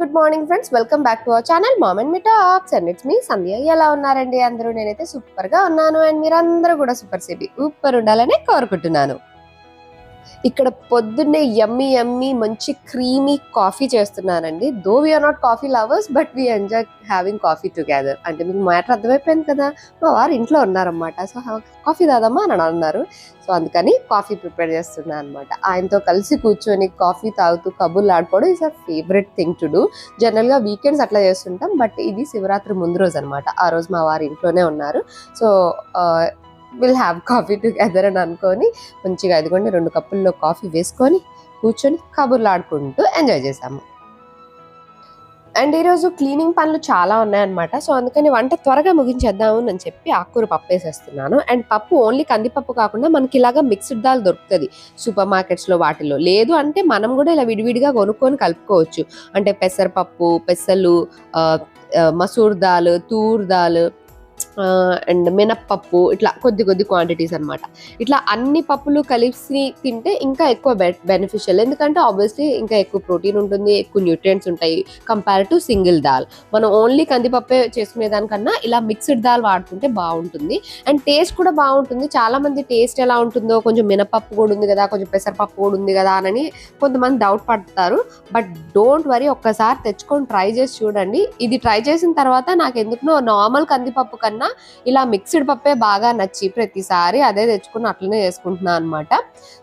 Good morning friends. Welcome back to our channel mom and me talks. And it's me Sandhya. ఎలా ఉన్నారండి? అందరూ నేనైతే సూపర్గా ఉన్నాను. అండ్ మీరందరూ కూడా సూపర్ సేపీ సూపర్ ఉండాలని కోరుకుంటున్నాను. ఇక్కడ పొద్దున్నే యమ్మీ ఎమ్మి మంచి క్రీమీ కాఫీ చేస్తున్నానండి. Though we are not coffee lovers but we enjoy having coffee together అంటే మీకు మ్యాటర్ అర్థమైపోయింది కదా? మా వారు ఇంట్లో ఉన్నారన్నమాట. సో కాఫీ తాదమ్మా అని అన్నారు. సో అందుకని కాఫీ ప్రిపేర్ చేస్తున్నా అనమాట ఆయనతో కలిసి కూర్చొని కాఫీ తాగుతూ కబుర్లు ఆడుకోవడం is a favourite thing to do జనరల్గా వీకెండ్స్ అట్లా చేస్తుంటాం బట్ ఇది శివరాత్రి ముందు రోజు అనమాట ఆ రోజు మా వారు ఇంట్లోనే ఉన్నారు. So will have coffee together అని అనుకొని మంచిగా ఇదిగోండి రెండు కప్పుల్లో కాఫీ వేసుకొని కూర్చొని కబుర్లు ఆడుకుంటూ ఎంజాయ్ చేసాము అండ్ ఈరోజు క్లీనింగ్ పనులు చాలా ఉన్నాయన్నమాట. సో అందుకని వంట త్వరగా ముగించేద్దాము అని చెప్పి ఆకుకూర పప్పు వేసేస్తున్నాను. అండ్ పప్పు ఓన్లీ కందిపప్పు కాకుండా మనకి ఇలాగా మిక్స్డ్ దాల్ దొరుకుతుంది. సూపర్ మార్కెట్స్లో వాటిలో లేదు అంటే మనం కూడా ఇలా విడివిడిగా కొనుక్కొని కలుపుకోవచ్చు. అంటే పెసరపప్పు పెసలు మసూర్ దాల్ తూర్ దాల్ అండ్ మినప్పప్పు ఇట్లా కొద్ది కొద్ది క్వాంటిటీస్ అన్నమాట. ఇట్లా అన్ని పప్పులు కలిసి తింటే ఇంకా ఎక్కువ బెనిఫిషియల్ ఎందుకంటే ఆబ్వియస్లీ ఇంకా ఎక్కువ ప్రోటీన్ ఉంటుంది ఎక్కువ న్యూట్రియంట్స్ ఉంటాయి కంపేర్ టు సింగిల్ దాల్ మనం ఓన్లీ కందిపప్పే చేసుకునే దానికన్నా ఇలా మిక్స్డ్ దాల్ వాడుకుంటే బాగుంటుంది. అండ్ టేస్ట్ కూడా బాగుంటుంది. చాలా మంది టేస్ట్ ఎలా ఉంటుందో కొంచెం మినపప్పు కూడా ఉంది కదా కొంచెం పెసరపప్పు కూడా ఉంది కదా అని కొంతమంది డౌట్ పడతారు. బట్ డోంట్ వరీ ఒక్కసారి తెచ్చుకొని ట్రై చేసి చూడండి. ఇది ట్రై చేసిన తర్వాత నాకు ఎందుకునో నార్మల్ కందిపప్పు కన్నా ఇలా మిక్స్డ్ పప్పే బాగా నచ్చి ప్రతిసారి అదే తెచ్చుకుని అట్లనే చేసుకుంటున్నాను అనమాట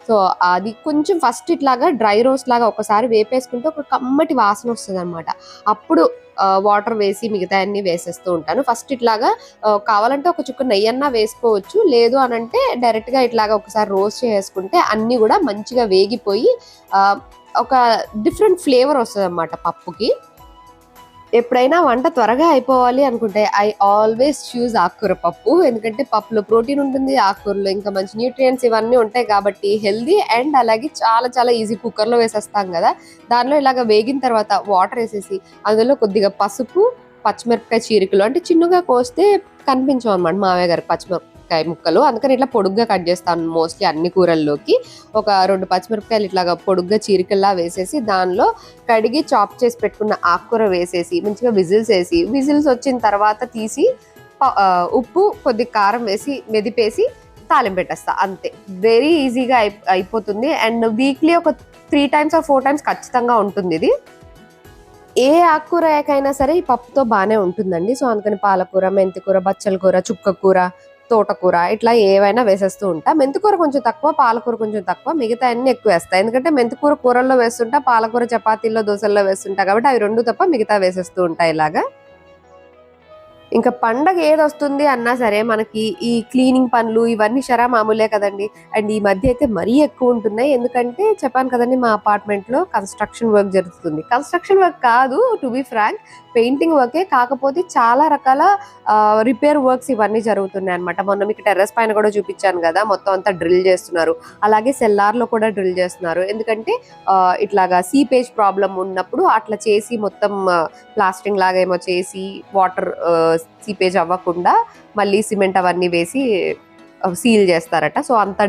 సో అది కొంచెం ఫస్ట్ ఇట్లాగా డ్రై రోస్ట్ లాగా ఒకసారి వేపేసుకుంటే ఒక కమ్మటి వాసన వస్తుంది అనమాట అప్పుడు వాటర్ వేసి మిగతా అన్ని వేసేస్తూ ఉంటాను. ఫస్ట్ ఇట్లాగా కావాలంటే ఒక చుక్క నెయ్యి అన్నా వేసుకోవచ్చు. లేదు అని అంటే డైరెక్ట్గా ఇట్లాగా ఒకసారి రోస్ట్ చేసుకుంటే అన్నీ కూడా మంచిగా వేగిపోయి ఒక డిఫరెంట్ ఫ్లేవర్ వస్తుంది అనమాట పప్పుకి. ఎప్పుడైనా వంట త్వరగా అయిపోవాలి అనుకుంటే ఐ ఆల్వేస్ చూస్ ఆకుకూర పప్పు. ఎందుకంటే పప్పులో ప్రోటీన్ ఉంటుంది ఆకుకూరలో ఇంకా మంచి న్యూట్రియంట్స్ ఇవన్నీ ఉంటాయి కాబట్టి హెల్దీ అండ్ అలాగే చాలా చాలా ఈజీ కుక్కర్లో వేసేస్తాం కదా. దానిలో ఇలాగ వేగిన తర్వాత వాటర్ వేసేసి అందులో కొద్దిగా పసుపు పచ్చిమిరపకాయ చీరికలు అంటే చిన్నగా కోస్తే కనిపించవు అనమాట మావయ్య గారికి పచ్చిమిరపకాయ ముక్కలు. అందుకని ఇట్లా పొడుగ్గా కట్ చేస్తాను మోస్ట్లీ అన్ని కూరల్లోకి. ఒక రెండు పచ్చిమిరపకాయలు ఇట్లాగా పొడుగ్గా చీరికల్లా వేసేసి దానిలో కడిగి చాప్ చేసి పెట్టుకున్న ఆకుకూర వేసేసి మంచిగా విజిల్స్ వేసి విజిల్స్ వచ్చిన తర్వాత తీసి ఉప్పు కొద్ది కారం వేసి మెదిపేసి తాలింపు పెట్టేస్తా. అంతే. వెరీ ఈజీగా అయి అయిపోతుంది. అండ్ వీక్లీ ఒక three times or four times ఖచ్చితంగా ఉంటుంది ఇది. ఏ ఆకుకూరకైనా సరే ఈ పప్పుతో బాగానే ఉంటుందండి. సో అందుకని పాలకూర మెంతికూర బచ్చల కూర చుక్క కూర తోటకూర ఇట్లా ఏవైనా వేసేస్తూ ఉంటా. మెంతికూర కొంచెం తక్కువ పాలకూర కొంచెం తక్కువ మిగతా అన్ని ఎక్కువ వేస్తాయి ఎందుకంటే మెంతికూర కూరల్లో వేస్తుంటా పాలకూర చపాతీల్లో దోశల్లో వేస్తుంటా కాబట్టి అవి రెండు తప్ప మిగతా వేసేస్తూ ఉంటాయి ఇలాగా. ఇంకా పండగ ఏది వస్తుంది అన్నా సరే మనకి ఈ క్లీనింగ్ పనులు ఇవన్నీ షరా మామూలే కదండి. అండ్ ఈ మధ్య అయితే మరీ ఎక్కువ ఉంటున్నాయి. ఎందుకంటే చెప్పాను కదండి మా అపార్ట్మెంట్లో కన్స్ట్రక్షన్ వర్క్ జరుగుతుంది. కన్స్ట్రక్షన్ వర్క్ కాదు టు బి ఫ్రాంక్ పెయింటింగ్ వర్కే. కాకపోతే చాలా రకాల రిపేర్ వర్క్స్ ఇవన్నీ జరుగుతున్నాయి అనమాట మొన్న మీకు టెర్రస్ పైన కూడా చూపించాను కదా మొత్తం అంతా డ్రిల్ చేస్తున్నారు. అలాగే సెల్లార్లో కూడా డ్రిల్ చేస్తున్నారు. ఎందుకంటే ఇట్లాగా సీపేజ్ ప్రాబ్లం ఉన్నప్పుడు అట్లా చేసి మొత్తం ప్లాస్టింగ్ లాగా ఏమో చేసి వాటర్ సీపేజ్ అవ్వకుండా మళ్ళీ సిమెంట్ అవన్నీ వేసి సీల్ చేస్తారట. సో అంత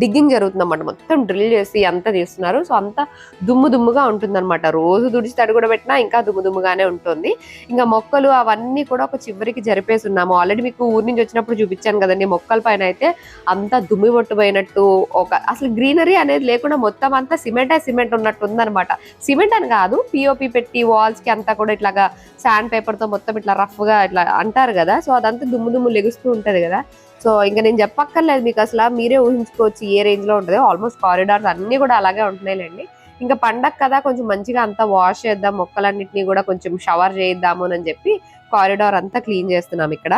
డిగ్గింగ్ జరుగుతుందన్నమాట. మొత్తం డ్రిల్ చేసి అంతా తీస్తున్నారు సో అంత దుమ్ము దుమ్ముగా ఉంటుందన్నమాట. రోజు దుడిచి తడి కూడా పెట్టినా ఇంకా దుమ్ము దుమ్ముగానే ఉంటుంది. ఇంకా మొక్కలు అవన్నీ కూడా ఒక చివరికి జరిపేసి ఉన్నాము ఆల్రెడీ మీకు ఊరి నుంచి వచ్చినప్పుడు చూపించాను కదండి. మొక్కల పైన అయితే అంతా దుమ్మి పట్టుపోయినట్టు ఒక అసలు గ్రీనరీ అనేది లేకుండా మొత్తం అంతా సిమెంటే సిమెంట్ ఉన్నట్టు ఉందన్నమాట. సిమెంట్ అని కాదు పిఓపి పెట్టి వాల్స్కి అంతా కూడా ఇట్లాగా శాండ్ పేపర్తో మొత్తం ఇట్లా రఫ్గా ఇట్లా అంటారు కదా. సో అదంతా దుమ్ము దుమ్ము లెగుస్తూ ఉంటుంది కదా. సో ఇంకా నేను చెప్పక్కర్లేదు మీకు అసలు మీరే ఊహించుకోవచ్చు ఏ రేంజ్లో ఉంటుందో. ఆల్మోస్ట్ కారిడార్స్ అన్ని కూడా అలాగే ఉంటున్నాయిలేండి. ఇంకా పండగ కదా కొంచెం మంచిగా అంతా వాష్ చేద్దాం మొక్కలన్నింటినీ కూడా కొంచెం షవర్ చేద్దాము అని చెప్పి కారిడార్ అంతా క్లీన్ చేస్తున్నాం ఇక్కడ.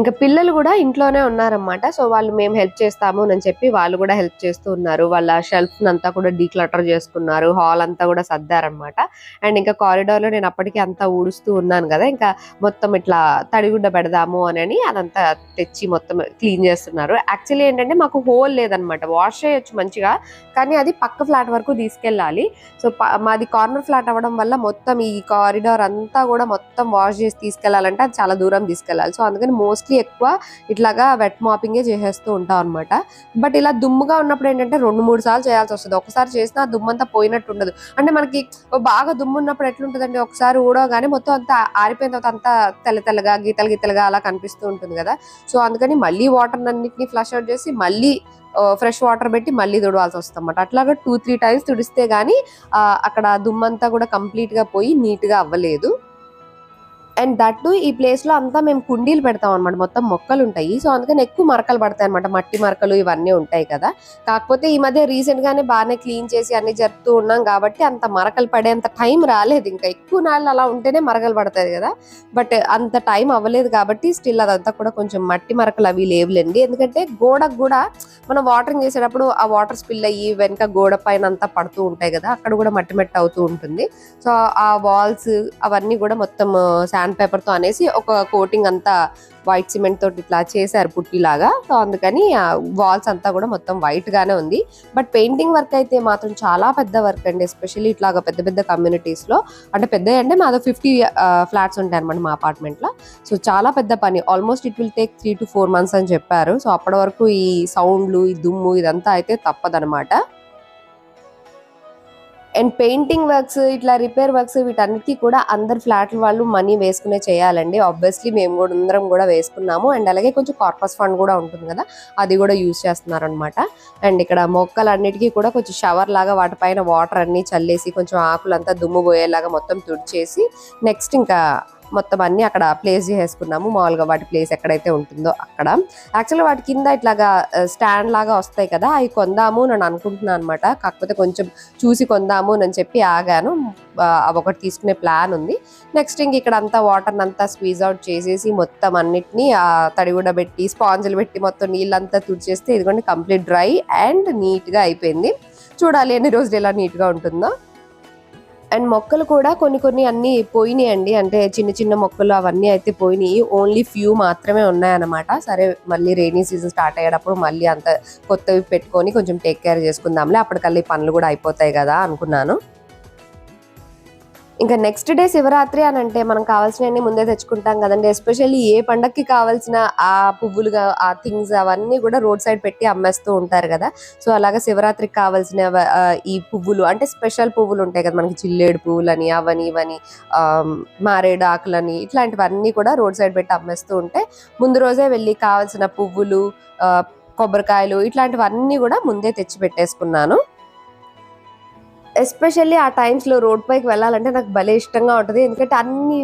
ఇంకా పిల్లలు కూడా ఇంట్లోనే ఉన్నారన్నమాట. సో వాళ్ళు మేము హెల్ప్ చేస్తాము అని చెప్పి వాళ్ళు కూడా హెల్ప్ చేస్తూ ఉన్నారు. వాళ్ళ షెల్ఫ్ అంతా కూడా డీక్లటర్ చేసుకున్నారు. హాల్ అంతా కూడా సర్దారనమాట అండ్ ఇంకా కారిడార్లో నేను అప్పటికి అంతా ఊడుస్తూ ఉన్నాను కదా. ఇంకా మొత్తం ఇట్లా తడిగుడ్డ పెడదాము అని అదంతా తెచ్చి మొత్తం క్లీన్ చేస్తున్నారు. యాక్చువల్లీ ఏంటంటే మాకు హోల్ లేదనమాట వాష్ చేయొచ్చు మంచిగా కానీ అది పక్క ఫ్లాట్ వరకు తీసుకెళ్ళాలి. సో మాది కార్నర్ ఫ్లాట్ అవ్వడం వల్ల మొత్తం ఈ కారిడార్ అంతా కూడా మొత్తం వాష్ చేసి తీసుకెళ్ళాలంటే అది చాలా దూరం తీసుకెళ్ళాలి. సో అందుకని మోస్ట్ మోస్ట్లీ ఎక్కువ ఇట్లాగా వెట్ మాపింగే చేసేస్తూ ఉంటాం అనమాట బట్ ఇలా దుమ్ముగా ఉన్నప్పుడు ఏంటంటే రెండు మూడు సార్లు చేయాల్సి వస్తుంది. ఒకసారి చేసినా దుమ్ము దుమ్మంతా పోయినట్టు ఉండదు. అంటే మనకి బాగా దుమ్ము ఉన్నప్పుడు ఎట్లుంటుందండి? ఒకసారి ఊడగానే మొత్తం అంతా ఆరిపోయిన తర్వాత అంతా తెల్ల తెల్లగా గీతలు గీతలుగా అలా కనిపిస్తూ ఉంటుంది కదా. సో అందుకని మళ్ళీ వాటర్ అన్నిటిని ఫ్లష్ అవుట్ చేసి మళ్ళీ ఫ్రెష్ వాటర్ పెట్టి మళ్ళీ తుడవాల్సి వస్తుంది అనమాట అట్లాగా టూ త్రీ టైమ్స్ తుడిస్తే కానీ అక్కడ దుమ్మంతా కూడా కంప్లీట్గా పోయి నీట్గా అవ్వలేదు. అండ్ దట్ ఈ ప్లేస్లో అంతా మేము కుండీలు పెడతాం అనమాట మొత్తం మొక్కలు ఉంటాయి. సో అందుకని ఎక్కువ మరకలు పడతాయి అనమాట మట్టి మరకలు ఇవన్నీ ఉంటాయి కదా. కాకపోతే ఈ మధ్య రీసెంట్ గానే బాగానే క్లీన్ చేసి అన్ని జరుపుతూ ఉన్నాం కాబట్టి అంత మరకలు పడేంత టైం రాలేదు. ఇంకా ఎక్కువ నాళ్ళు అలా ఉంటేనే మరకలు పడతాయి కదా. బట్ అంత టైం అవ్వలేదు కాబట్టి స్టిల్ అదంతా కూడా కొంచెం మట్టి మరకలు అవి లేవులేండి. ఎందుకంటే గోడకు కూడా మనం వాటరింగ్ చేసేటప్పుడు ఆ వాటర్ స్పిల్ అయ్యి వెనక గోడ పైన అంతా పడుతూ ఉంటాయి కదా. అక్కడ కూడా మట్టి మట్టి అవుతూ ఉంటుంది. సో ఆ వాల్స్ అవన్నీ కూడా మొత్తం uh, శాండ్ పేపర్తో అనేసి ఒక కోటింగ్ అంతా వైట్ సిమెంట్ తోటి ఇట్లా చేశారు పుట్టిలాగా. సో అందుకని వాల్స్ అంతా కూడా మొత్తం వైట్ గానే ఉంది. బట్ పెయింటింగ్ వర్క్ అయితే మాత్రం చాలా పెద్ద వర్క్ అండి. ఎస్పెషల్లీ ఇట్లాగా పెద్ద పెద్ద కమ్యూనిటీస్లో. అంటే పెద్ద అంటే మాదో ఫిఫ్టీ ఫ్లాట్స్ ఉంటాయి అనమాట మా అపార్ట్మెంట్లో. సో చాలా పెద్ద పని. Almost it will take three to four months అని చెప్పారు. సో అప్పటి వరకు ఈ సౌండ్లు ఈ దుమ్ము ఇదంతా అయితే తప్పదనమాట అండ్ పెయింటింగ్ వర్క్స్ ఇట్లా రిపేర్ వర్క్స్ వీటన్నిటికీ కూడా అందరు ఫ్లాట్ల వాళ్ళు మనీ వేసుకునే చేయాలండి. ఆబ్వియస్లీ మేము కూడా అందరం కూడా వేసుకున్నాము. అండ్ అలాగే కొంచెం కార్పస్ ఫండ్ కూడా ఉంటుంది కదా అది కూడా యూజ్ చేస్తున్నారు అనమాట అండ్ ఇక్కడ మొక్కలన్నిటికీ కూడా కొంచెం షవర్ లాగా వాటిపైన వాటర్ అన్ని చల్లేసి కొంచెం ఆకులంతా దుమ్ము పోయేలాగా మొత్తం తుడిచేసి నెక్స్ట్ ఇంకా మొత్తం అన్ని అక్కడ ప్లేస్ చేసుకున్నాము మామూలుగా వాటి ప్లేస్ ఎక్కడైతే ఉంటుందో అక్కడ. యాక్చువల్గా వాటి కింద ఇట్లాగా స్టాండ్ లాగా వస్తాయి కదా అవి కొందాము నేను అనుకుంటున్నాను అనమాట కాకపోతే కొంచెం చూసి కొందాము అని చెప్పి ఆగాను. అవి ఒకటి తీసుకునే ప్లాన్ ఉంది. నెక్స్ట్ ఇంక ఇక్కడ అంతా వాటర్ అంతా స్క్వీజ్ అవుట్ చేసేసి మొత్తం అన్నిటినీ తడిగుడ తడి కూడా పెట్టి స్పాంజులు పెట్టి మొత్తం నీళ్ళంతా తుడిచేస్తే ఇదిగోండి కంప్లీట్ డ్రై అండ్ నీట్గా అయిపోయింది. చూడాలి ఎన్ని రోజులు ఎలా నీట్గా ఉంటుందో. అండ్ మొక్కలు కూడా కొన్ని కొన్ని అన్ని పోయినాయి అండి అంటే చిన్న చిన్న మొక్కలు అవన్నీ అయితే పోయినాయి. ఓన్లీ ఫ్యూ మాత్రమే ఉన్నాయన్నమాట. సరే మళ్ళీ రైనీ సీజన్ స్టార్ట్ అయ్యేటప్పుడు మళ్ళీ అంత కొత్తవి పెట్టుకొని కొంచెం టేక్ కేర్ చేసుకుందాంలే. అప్పటికల్లా ఈ పనులు కూడా అయిపోతాయి కదా అనుకున్నాను. ఇంకా నెక్స్ట్ డే శివరాత్రి అని అంటే మనం కావాల్సినవన్నీ ముందే తెచ్చుకుంటాం కదండి. ఎస్పెషల్లీ ఏ పండక్కి కావాల్సిన ఆ పువ్వులుగా ఆ థింగ్స్ అవన్నీ కూడా రోడ్ సైడ్ పెట్టి అమ్మేస్తూ ఉంటారు కదా. సో అలాగా శివరాత్రికి కావాల్సిన ఈ పువ్వులు అంటే స్పెషల్ పువ్వులు ఉంటాయి కదా మనకి చిల్లేడు పువ్వులని అవని ఇవని మారేడు ఆకులని ఇట్లాంటివన్నీ కూడా రోడ్ సైడ్ పెట్టి అమ్మేస్తూ ఉంటే ముందు రోజే వెళ్ళి కావాల్సిన పువ్వులు ఆ, కొబ్బరికాయలు ఇట్లాంటివన్నీ కూడా ముందే తెచ్చి పెట్టేసుకున్నాను. ఎస్పెషల్లీ ఆ టైమ్స్లో రోడ్ పైకి వెళ్ళాలంటే నాకు భలే ఇష్టంగా ఉంటుంది. ఎందుకంటే అన్ని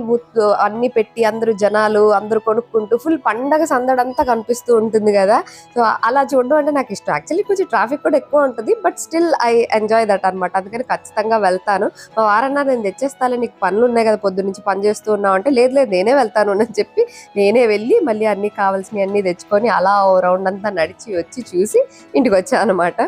అన్ని పెట్టి అందరూ జనాలు అందరూ కొనుక్కుంటూ ఫుల్ పండగ సందడంతా కనిపిస్తూ ఉంటుంది కదా. సో అలా చూడడం అంటే నాకు ఇష్టం. యాక్చువల్లీ కొంచెం ట్రాఫిక్ కూడా ఎక్కువ ఉంటుంది but still I enjoy that అన్నమాట. అందుకని ఖచ్చితంగా వెళ్తాను. మా వారన్నా నేను తెచ్చేస్తాను నీకు పనులు ఉన్నాయి కదా పొద్దు నుంచి పని చేస్తూ ఉన్నావు అంటే లేదు లేదు నేనే వెళ్తాను అని చెప్పి నేనే వెళ్ళి మళ్ళీ అన్ని కావాల్సినవి అన్ని తెచ్చుకొని అలా ఓ రౌండ్ అంతా నడిచి వచ్చి చూసి ఇంటికి వచ్చాను అనమాట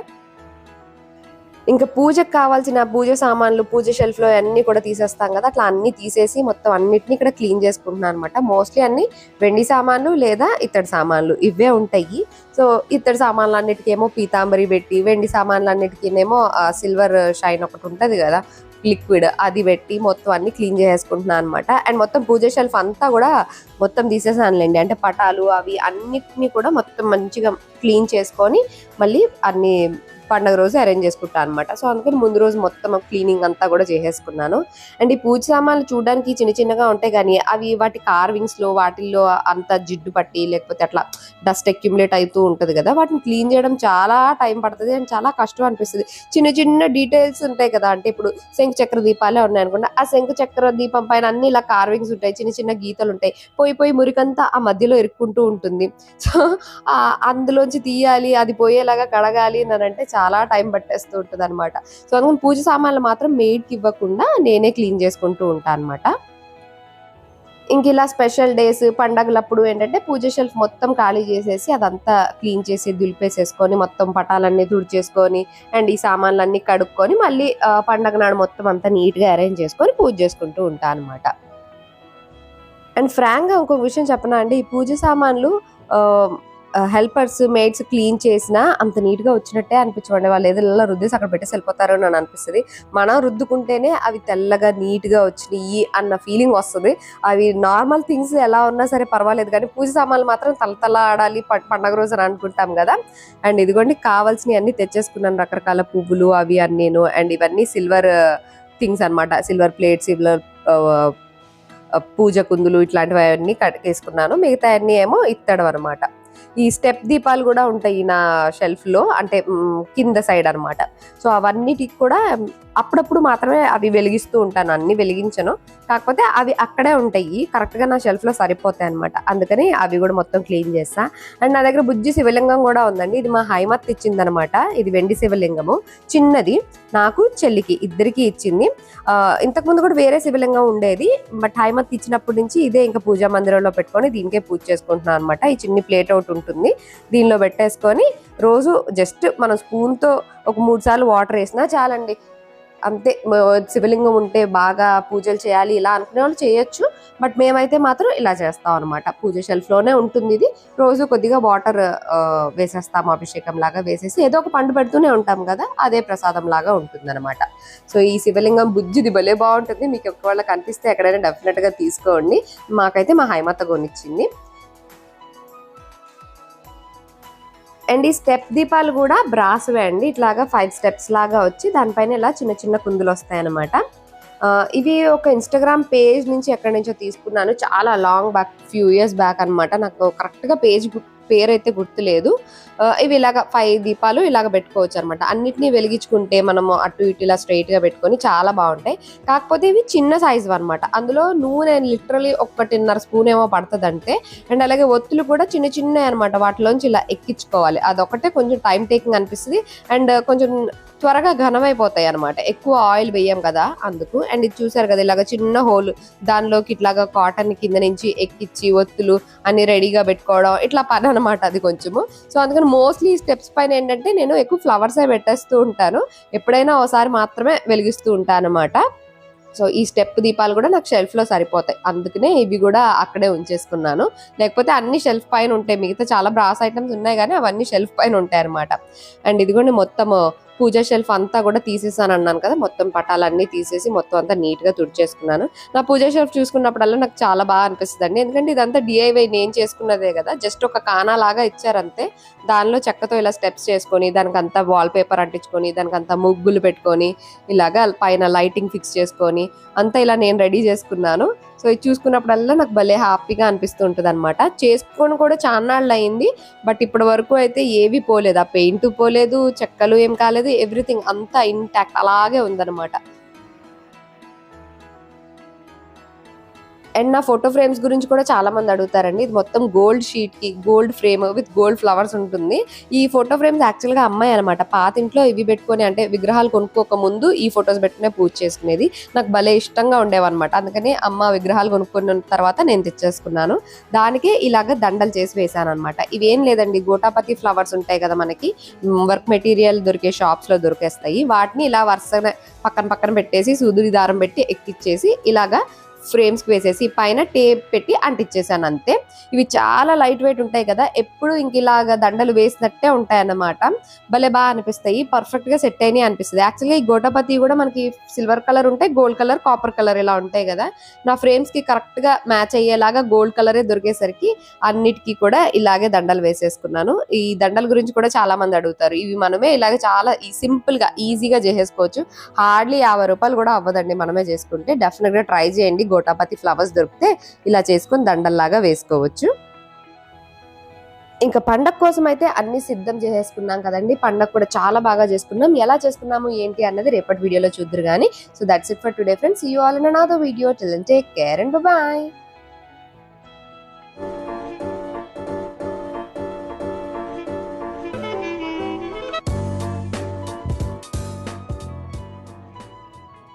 ఇంకా పూజకు కావాల్సిన పూజ సామాన్లు పూజ షెల్ఫ్లో అన్నీ అన్ని కూడా తీసేస్తాం కదా. అట్లా అన్ని తీసేసి మొత్తం అన్నిటిని ఇక్కడ క్లీన్ చేసుకుంటున్నాను అనమాట మోస్ట్లీ అన్ని వెండి సామాన్లు లేదా ఇత్తడి సామాన్లు ఇవే ఉంటాయి. సో ఇత్తడి సామాన్లు అన్నిటికేమో పీతాంబరి పెట్టి వెండి సామాన్లు అన్నిటికీనేమో సిల్వర్ షైన్ ఒకటి ఉంటుంది కదా లిక్విడ్ అది పెట్టి మొత్తం అన్ని క్లీన్ చేసుకుంటున్నాను అనమాట అండ్ మొత్తం పూజ షెల్ఫ్ అంతా కూడా మొత్తం తీసేసానులేండి. అంటే పటాలు అవి అన్నిటిని కూడా మొత్తం మంచిగా క్లీన్ చేసుకొని మళ్ళీ అన్ని పండుగ రోజు అరేంజ్ చేసుకుంటాను అనమాట సో అందుకని ముందు రోజు మొత్తం క్లీనింగ్ అంతా కూడా చేసేసుకున్నాను. అండ్ ఈ పూజ సామాన్లు చూడడానికి చిన్న చిన్నగా ఉంటాయి కానీ అవి వాటి కార్వింగ్స్లో వాటిల్లో అంత జిడ్డు పట్టి లేకపోతే అట్లా డస్ట్ అక్యుములేట్ అవుతూ ఉంటది కదా వాటిని క్లీన్ చేయడం చాలా టైం పడుతుంది అండ్ చాలా కష్టం అనిపిస్తుంది. చిన్న చిన్న డీటెయిల్స్ ఉంటాయి కదా అంటే ఇప్పుడు శంకు చక్ర దీపాలే ఉన్నాయి అనుకోండి ఆ శంఖ చక్ర దీపం పైన అన్ని ఇలా కార్వింగ్స్ ఉంటాయి చిన్న చిన్న గీతలు ఉంటాయి. పోయి పోయి మురికంతా ఆ మధ్యలో ఇరుక్కుంటూ ఉంటుంది. సో అందులోంచి తీయాలి అది పోయేలాగా కడగాలి అని అంటే చాలా చాలా టైం పట్టేస్తూ ఉంటుంది అనమాట సో అందుకని పూజ సామాన్లు మాత్రం మెయిడ్కి ఇవ్వకుండా నేనే క్లీన్ చేసుకుంటూ ఉంటాను అనమాట ఇంక ఇలా స్పెషల్ డేస్ పండగలప్పుడు ఏంటంటే పూజ షెల్ఫ్ మొత్తం ఖాళీ చేసేసి అదంతా క్లీన్ చేసి దులిపేసేసుకొని మొత్తం పటాలన్నీ తుడిచేసుకొని అండ్ ఈ సామాన్లన్నీ కడుక్కొని మళ్ళీ పండగ నాడు మొత్తం అంతా నీట్గా అరేంజ్ చేసుకొని పూజ చేసుకుంటూ ఉంటాను అనమాట అండ్ ఫ్రాంక్గా ఇంకొక విషయం చెప్పనా అండి? ఈ పూజ సామాన్లు హెల్పర్స్ మేడ్స్ క్లీన్ చేసినా అంత నీట్గా వచ్చినట్టే అనిపించండి వాళ్ళు ఏదో ఇలా రుద్దేసి అక్కడ పెట్టేసి వెళ్ళిపోతారు అని అనిపిస్తుంది. మనం రుద్దుకుంటేనే అవి తెల్లగా నీట్గా వచ్చినాయి అన్న ఫీలింగ్ వస్తుంది. అవి నార్మల్ థింగ్స్ ఎలా ఉన్నా సరే పర్వాలేదు. కానీ పూజ సామాన్లు మాత్రం తల తల ఆడాలి ప- పండగ రోజు అని అనుకుంటాం కదా. అండ్ ఇదిగోండి కావాల్సినవి అన్ని తెచ్చేసుకున్నాను. రకరకాల పువ్వులు అవి అన్నీను. అండ్ ఇవన్నీ సిల్వర్ థింగ్స్ అన్నమాట. సిల్వర్ ప్లేట్స్ సిల్వర్ పూజ కుందులు ఇట్లాంటివి అవన్నీ కట్టేసుకున్నాను మిగతా అన్నీ ఏమో ఇత్తడం అనమాట ఈ స్టెప్ దీపాలు కూడా ఉంటాయి నా షెల్ఫ్లో అంటే కింద సైడ్ అన్నమాట. సో అవన్నిటికి కూడా అప్పుడప్పుడు మాత్రమే అవి వెలిగిస్తూ ఉంటాను అన్ని వెలిగించను. కాకపోతే అవి అక్కడే ఉంటాయి కరెక్ట్గా నా షెల్ఫ్లో సరిపోతాయి అనమాట అందుకని అవి కూడా మొత్తం క్లీన్ చేస్తా. అండ్ నా దగ్గర బుజ్జి శివలింగం కూడా ఉందండి. ఇది మా హైమత్ ఇచ్చిందనమాట ఇది వెండి శివలింగము. చిన్నది నాకు చెల్లికి ఇద్దరికి ఇచ్చింది. ఇంతకుముందు కూడా వేరే శివలింగం ఉండేది. బట్ హైమత్ ఇచ్చినప్పటి నుంచి ఇదే ఇంకా పూజా మందిరంలో పెట్టుకొని దీనికే పూజ చేసుకుంటున్నాను అనమాట ఈ చిన్ని ప్లేట్ ఒకటి ఉంటుంది. దీనిలో పెట్టేసుకొని రోజు జస్ట్ మనం స్పూన్తో ఒక మూడు సార్లు వాటర్ వేసినా చాలండి. అంతే శివలింగం ఉంటే బాగా పూజలు చేయాలి ఇలా అనుకునే వాళ్ళు చేయొచ్చు. బట్ మేమైతే మాత్రం ఇలా చేస్తాం అనమాట పూజ షెల్ఫ్లోనే ఉంటుంది ఇది. రోజు కొద్దిగా వాటర్ వేసేస్తాము అభిషేకం లాగా వేసేసి ఏదో ఒక పండు పెడుతూనే ఉంటాం కదా అదే ప్రసాదం లాగా ఉంటుంది అనమాట సో ఈ శివలింగం బుజ్జిది భలే బాగుంటుంది. మీకు ఒకవేళ కనిపిస్తే ఎక్కడైనా డెఫినెట్గా తీసుకోండి. మాకైతే మా హైమత కొనిచ్చింది. అండ్ ఈ స్టెప్ దీపాలు కూడా బ్రాస్వే అండి. ఇట్లాగా ఫైవ్ స్టెప్స్ లాగా వచ్చి దానిపైన ఇలా చిన్న చిన్న కుందులు వస్తాయన్నమాట. ఇవి ఒక ఇన్స్టాగ్రామ్ పేజ్ నుంచి ఎక్కడి నుంచో తీసుకున్నాను. చాలా long back few years back అన్నమాట. నాకు కరెక్ట్గా పేజ్ పేరైతే గుర్తులేదు. ఇవి ఇలాగ ఫైవ్ దీపాలు ఇలాగ పెట్టుకోవచ్చు అనమాట అన్నిటినీ వెలిగించుకుంటే మనము అటు ఇటు ఇలా స్ట్రైట్గా పెట్టుకొని చాలా బాగుంటాయి. కాకపోతే ఇవి చిన్న సైజు అన్నమాట. అందులో నూనె లిటరలీ ఒకటిన్నర స్పూన్ ఏమో పడుతుంది అంతే అండ్ అలాగే ఒత్తులు కూడా చిన్న చిన్న అనమాట వాటిలోంచి ఇలా ఎక్కించుకోవాలి. అదొకటే కొంచెం టైం టేకింగ్ అనిపిస్తుంది. అండ్ కొంచెం త్వరగా ఘనమైపోతాయి అనమాట ఎక్కువ ఆయిల్ వేయం కదా అందుకు. అండ్ ఇది చూసారు కదా ఇలాగ చిన్న హోల్ దానిలోకి ఇట్లాగా కాటన్ కింద నుంచి ఎక్కిచ్చి ఒత్తులు అన్ని రెడీగా పెట్టుకోవడం ఇట్లా పని అనమాట అది కొంచెము. సో అందుకని మోస్ట్లీ స్టెప్స్ పైన ఏంటంటే నేను ఎక్కువ ఫ్లవర్స్ పెట్టేస్తూ ఉంటాను. ఎప్పుడైనా ఒకసారి మాత్రమే వెలిగిస్తూ ఉంటాను అనమాట సో ఈ స్టెప్ దీపాలు కూడా నాకు షెల్ఫ్లో సరిపోతాయి. అందుకనే ఇవి కూడా అక్కడే ఉంచేసుకున్నాను. లేకపోతే అన్ని షెల్ఫ్ పైన ఉంటాయి. మిగతా చాలా బ్రాస్ ఐటమ్స్ ఉన్నాయి కానీ అవన్నీ షెల్ఫ్ పైన ఉంటాయి అనమాట అండ్ ఇదిగోండి మొత్తం పూజ షెల్ఫ్ అంతా కూడా తీసేసాను అన్నాను కదా మొత్తం పటాలన్నీ తీసేసి మొత్తం అంతా నీట్గా తుడిచేసుకున్నాను. నా పూజ షెల్ఫ్ చూసుకున్నప్పుడల్లా నాకు చాలా బాగా అనిపిస్తుంది అండి ఎందుకంటే ఇదంతా డిఐవై నేను చేసుకున్నదే కదా జస్ట్ ఒక కానా లాగా ఇచ్చారంతే. దానిలో చెక్కతో ఇలా స్టెప్స్ చేసుకొని దానికంతా వాల్ పేపర్ అంటించుకొని దానికంతా ముగ్గులు పెట్టుకొని ఇలాగా పైన లైటింగ్ ఫిక్స్ చేసుకొని అంతా ఇలా నేను రెడీ చేసుకున్నాను. సో ఇది చూసుకున్నప్పుడల్లా నాకు భలే హ్యాపీగా అనిపిస్తూ ఉంటుంది అనమాట చేసుకొని కూడా చాన్నాళ్ళు అయింది బట్ ఇప్పటి వరకు అయితే ఏవి పోలేదు. ఆ పెయింట్ పోలేదు చెక్కలు ఏం కాలేదు ఎవ్రీథింగ్ అంతా ఇంటాక్ట్ అలాగే ఉందన్నమాట. అండ్ నా ఫోటో ఫ్రేమ్స్ గురించి కూడా చాలా మంది అడుగుతారండి. ఇది మొత్తం గోల్డ్ షీట్కి gold frame with gold flowers ఉంటుంది. ఈ ఫోటో ఫ్రేమ్స్ యాక్చువల్గా అమ్మాయి అనమాట పాత ఇంట్లో ఇవి పెట్టుకొని అంటే విగ్రహాలు కొనుక్కోక ముందు ఈ ఫొటోస్ పెట్టుకునే పూజ చేసుకునేది. నాకు భలే ఇష్టంగా ఉండేవన్నమాట. అందుకని అమ్మ విగ్రహాలు కొనుక్కున్న తర్వాత నేను తెచ్చేసుకున్నాను. దానికే ఇలాగ దండలు చేసి వేసాను అనమాట ఇవేం లేదండి. గోటాపతి ఫ్లవర్స్ ఉంటాయి కదా మనకి. వర్క్ మెటీరియల్ దొరికే షాప్స్లో దొరికేస్తాయి. వాటిని ఇలా వరుసగా పక్కన పక్కన పెట్టేసి సూదురి దారం పెట్టి ఎక్కిచ్చేసి ఇలాగా ఫ్రేమ్స్ వేసేసి పైన టేప్ పెట్టి అంటించేసాను అంతే. ఇవి చాలా లైట్ వెయిట్ ఉంటాయి కదా ఎప్పుడు ఇంక ఇలాగ దండలు వేసినట్టే ఉంటాయి అన్నమాట భలే బాగా అనిపిస్తాయి పర్ఫెక్ట్గా సెట్ అయినాయి అనిపిస్తుంది. యాక్చువల్గా ఈ గోటపతి కూడా మనకి సిల్వర్ కలర్ ఉంటాయి గోల్డ్ కలర్ కాపర్ కలర్ ఇలా ఉంటాయి కదా. నా ఫ్రేమ్స్కి కరెక్ట్గా మ్యాచ్ అయ్యేలాగా గోల్డ్ కలరే దొరికేసరికి అన్నిటికీ కూడా ఇలాగే దండలు వేసేసుకున్నాను. ఈ దండల గురించి కూడా చాలా మంది అడుగుతారు. ఇవి మనమే ఇలాగే చాలా సింపుల్గా ఈజీగా చేసేసుకోవచ్చు. హార్డ్లీ యాభై రూపాయలు కూడా అవ్వదండి మనమే చేసుకుంటే. డెఫినెట్గా ట్రై చేయండి. గోటాపతి ఫ్లవర్స్ దొరికితే ఇలా చేసుకొని దండల్లాగా వేసుకోవచ్చు. ఇంకా పండగ కోసం అయితే అన్ని సిద్ధం చేసేసుకున్నాం కదండి. పండగ కూడా చాలా బాగా చేసుకున్నాం. ఎలా చేసుకున్నాము ఏంటి అన్నది రేపటి వీడియోలో చూద్దరు కానీ so that's it for today friends you all in another video tell take care and bye